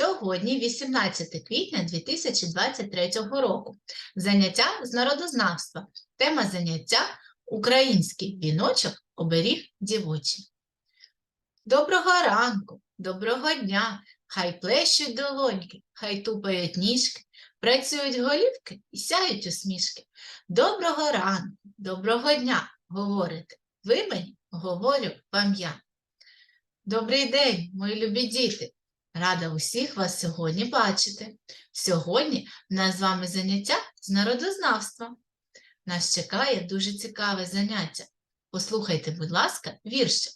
Сьогодні 18 квітня 2023 року. Заняття з народознавства. Тема заняття Український віночок оберіг дівочий. Доброго ранку, доброго дня, хай плещуть долоньки, хай тупають ніжки, працюють голівки і сяють усмішки. Доброго ранку, доброго дня, говорите. Ви мені говорю вам я. Добрий день, мої любі діти! Рада усіх вас сьогодні бачити. Сьогодні в нас з вами заняття з народознавства. Нас чекає дуже цікаве заняття. Послухайте, будь ласка, віршик.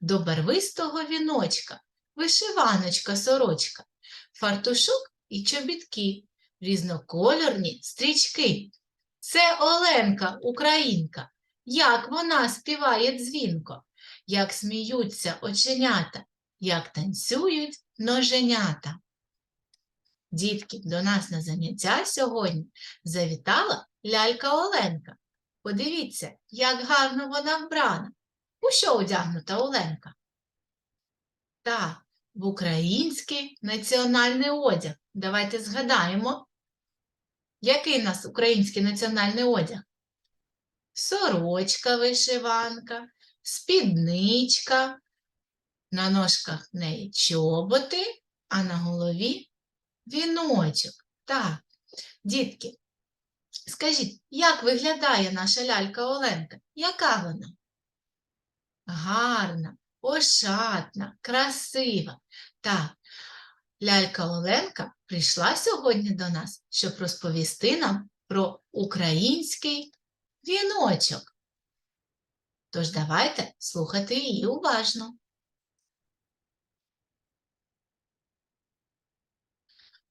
До барвистого віночка, вишиваночка, сорочка, фартушок і чобітки, різнокольорні стрічки. Це Оленка, українка. Як вона співає дзвінко, як сміються оченята, як танцюють ноженята. Дітки, до нас на заняття сьогодні завітала лялька Оленка. Подивіться, як гарно вона вбрана. У що одягнута Оленка? Так, в український національний одяг. Давайте згадаємо, який у нас український національний одяг? Сорочка вишиванка, спідничка, на ножках в неї чоботи, а на голові віночок. Так, дітки, скажіть, як виглядає наша лялька Оленка? Яка вона? Гарна, ошатна, красива. Так, лялька Оленка прийшла сьогодні до нас, щоб розповісти нам про український віночок. Тож давайте слухати її уважно.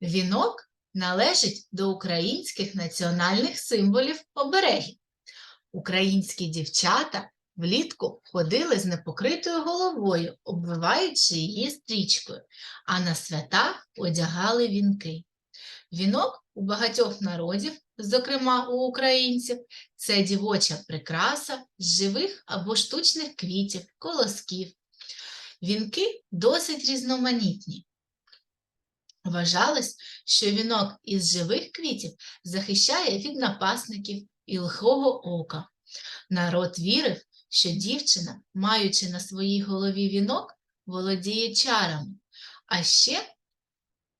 Вінок належить до українських національних символів оберегів. Українські дівчата влітку ходили з непокритою головою, обвиваючи її стрічкою, а на свята одягали вінки. Вінок у багатьох народів, зокрема у українців, це дівоча прикраса з живих або штучних квітів, колосків. Вінки досить різноманітні. Вважалось, що вінок із живих квітів захищає від напасників і лихого ока. Народ вірив, що дівчина, маючи на своїй голові вінок, володіє чарами. А ще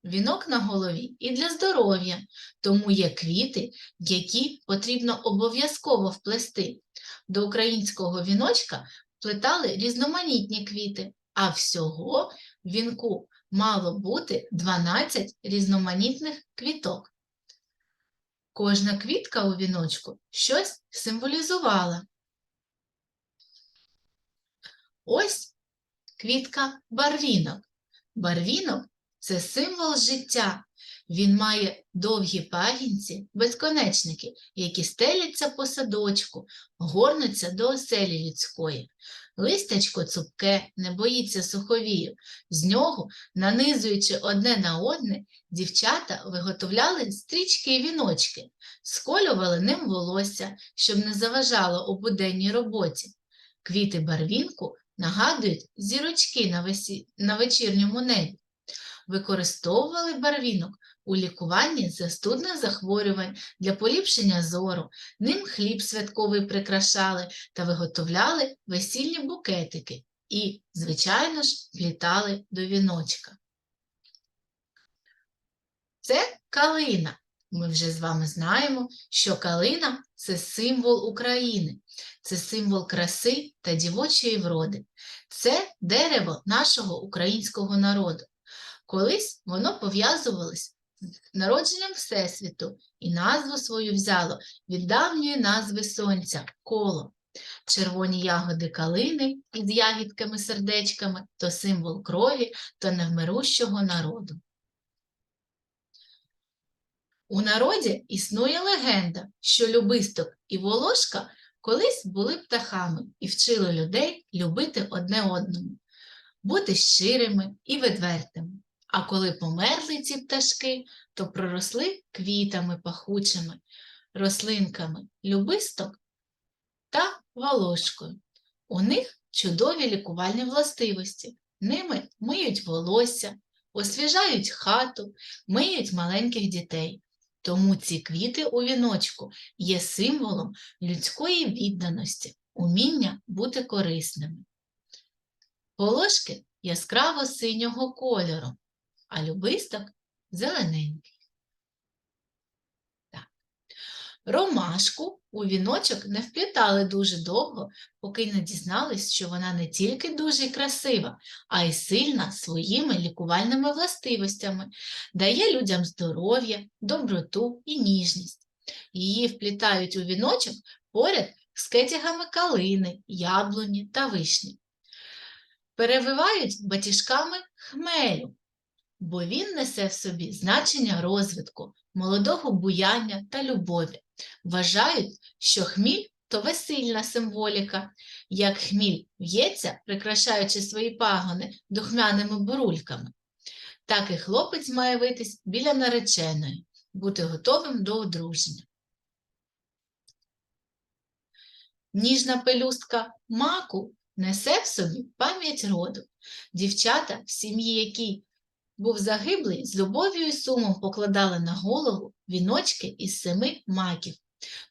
вінок на голові і для здоров'я, тому є квіти, які потрібно обов'язково вплести. До українського віночка плетали різноманітні квіти, а всього вінку мало бути 12 різноманітних квіток. Кожна квітка у віночку щось символізувала. Ось квітка барвінок. Барвінок це символ життя. Він має довгі пагінці, безконечники, які стеляться по садочку, горнуться до оселі людської. Листячко цупке, не боїться суховію. З нього, нанизуючи одне на одне, дівчата виготовляли стрічки і віночки, сколювали ним волосся, щоб не заважало у буденній роботі. Квіти барвінку нагадують зірочки на, весі... на вечірньому небі. Використовували барвінок у лікуванні застудних захворювань для поліпшення зору, ним хліб святковий прикрашали та виготовляли весільні букетики і, звичайно ж, плітали до віночка. Це калина. Ми вже з вами знаємо, що калина це символ України, це символ краси та дівочої вроди. Це дерево нашого українського народу. Колись воно пов'язувалось народженням Всесвіту і назву свою взяло від давньої назви сонця коло. Червоні ягоди калини із ягідками-сердечками то символ крові та невмирущого народу. У народі існує легенда, що любисток і волошка колись були птахами і вчили людей любити одне одному, бути щирими і відвертими. А коли померли ці пташки, то проросли квітами пахучими, рослинками любисток та волошкою. У них чудові лікувальні властивості. Ними миють волосся, освіжають хату, миють маленьких дітей. Тому ці квіти у віночку є символом людської відданості, уміння бути корисними. Полошки яскраво синього кольору, а любисток зелененький. Так. Ромашку у віночок не вплітали дуже довго, поки не дізнались, що вона не тільки дуже красива, а й сильна своїми лікувальними властивостями, дає людям здоров'я, доброту і ніжність. Її вплітають у віночок поряд з кетягами калини, яблуні та вишні. Перевивають батіжками хмелю, бо він несе в собі значення розвитку, молодого буяння та любові. Вважають, що хміль то весільна символіка, як хміль в'ється, прикрашаючи свої пагони духмяними бурульками. Так і хлопець має витись біля нареченої, бути готовим до одруження. Ніжна пелюстка маку несе в собі пам'ять роду. Дівчата, в сім'ї якій був загиблий, з любов'ю і сумом покладали на голову віночки із семи маків,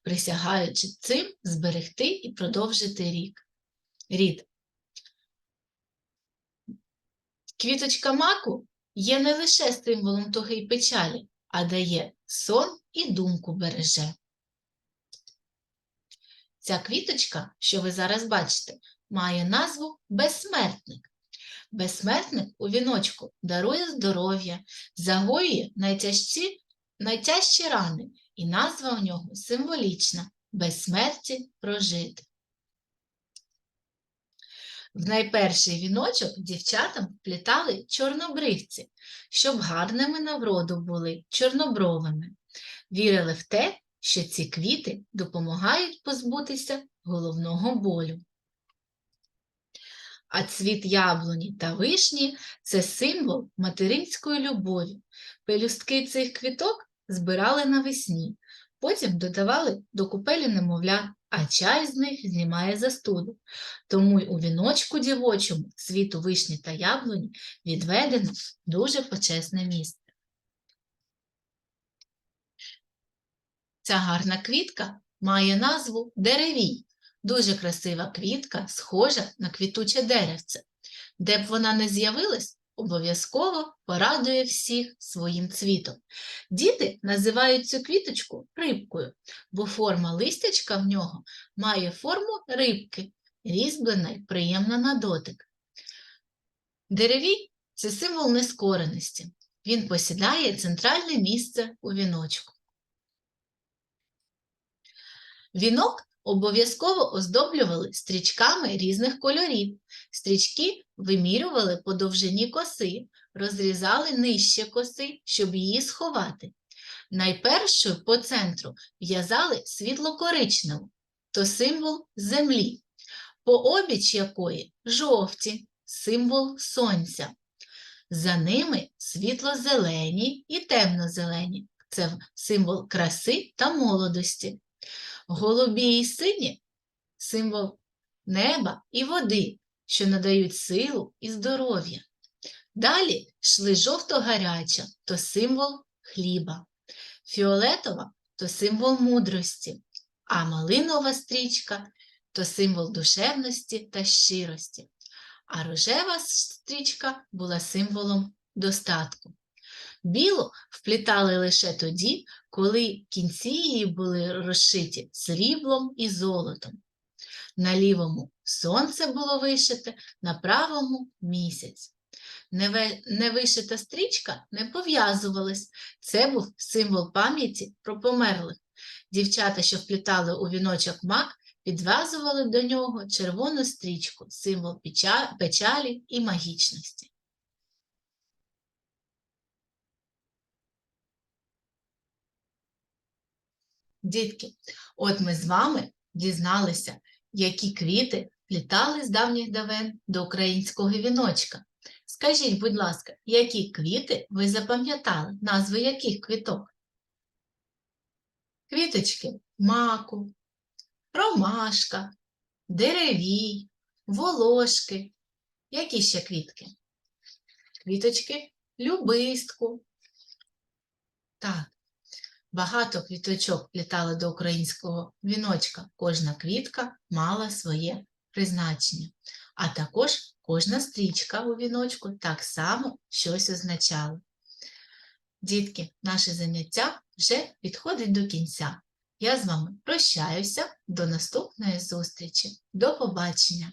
присягаючи цим зберегти і продовжити рік. Рід. Квіточка маку є не лише символом туги й печалі, а дає сон і думку береже. Ця квіточка, що ви зараз бачите, має назву безсмертник. Безсмертник у віночку дарує здоров'я, загоює найтяжчі, найтяжчі рани, і назва у нього символічна безсмерті прожити. В найперший віночок дівчатам вплітали чорнобривці, щоб гарними на вроду були чорнобровими. Вірили в те, що ці квіти допомагають позбутися головного болю. А цвіт яблуні та вишні це символ материнської любові. Пелюстки цих квіток збирали навесні, потім додавали до купелі немовля, а чай з них знімає застуду. Тому й у віночку дівочому цвіту вишні та яблуні відведено дуже почесне місце. Ця гарна квітка має назву деревій. Дуже красива квітка, схожа на квітуче деревце. Де б вона не з'явилась, обов'язково порадує всіх своїм цвітом. Діти називають цю квіточку рибкою, бо форма листячка в нього має форму рибки, різьблена й приємна на дотик. Деревій це символ нескореності. Він посідає центральне місце у віночку. Вінок обов'язково оздоблювали стрічками різних кольорів. Стрічки вимірювали по довжині коси, розрізали нижче коси, щоб її сховати. Найпершою по центру в'язали світло-коричневу, то символ землі, по обіч якої жовті, символ сонця. За ними світло-зелені і темно-зелені це символ краси та молодості. Голубі і сині символ неба і води, що надають силу і здоров'я. Далі йшли жовто-гаряча то символ хліба, фіолетова то символ мудрості, а малинова стрічка то символ душевності та щирості, а рожева стрічка була символом достатку. Білу вплітали лише тоді, коли кінці її були розшиті сріблом і золотом. На лівому сонце було вишите, на правому місяць. Невишита стрічка не пов'язувалась. Це був символ пам'яті про померлих. Дівчата, що вплітали у віночок мак, підв'язували до нього червону стрічку, символ печалі і магічності. Дітки, от ми з вами дізналися, які квіти плітали з давніх давен до українського віночка. Скажіть, будь ласка, які квіти ви запам'ятали, назви яких квіток? Квіточки маку, ромашка, деревій, волошки. Які ще квітки? Квіточки любистку. Так, багато квіточок літали до українського віночка. Кожна квітка мала своє призначення. А також кожна стрічка у віночку так само щось означала. Дітки, наше заняття вже підходить до кінця. Я з вами прощаюся до наступної зустрічі. До побачення!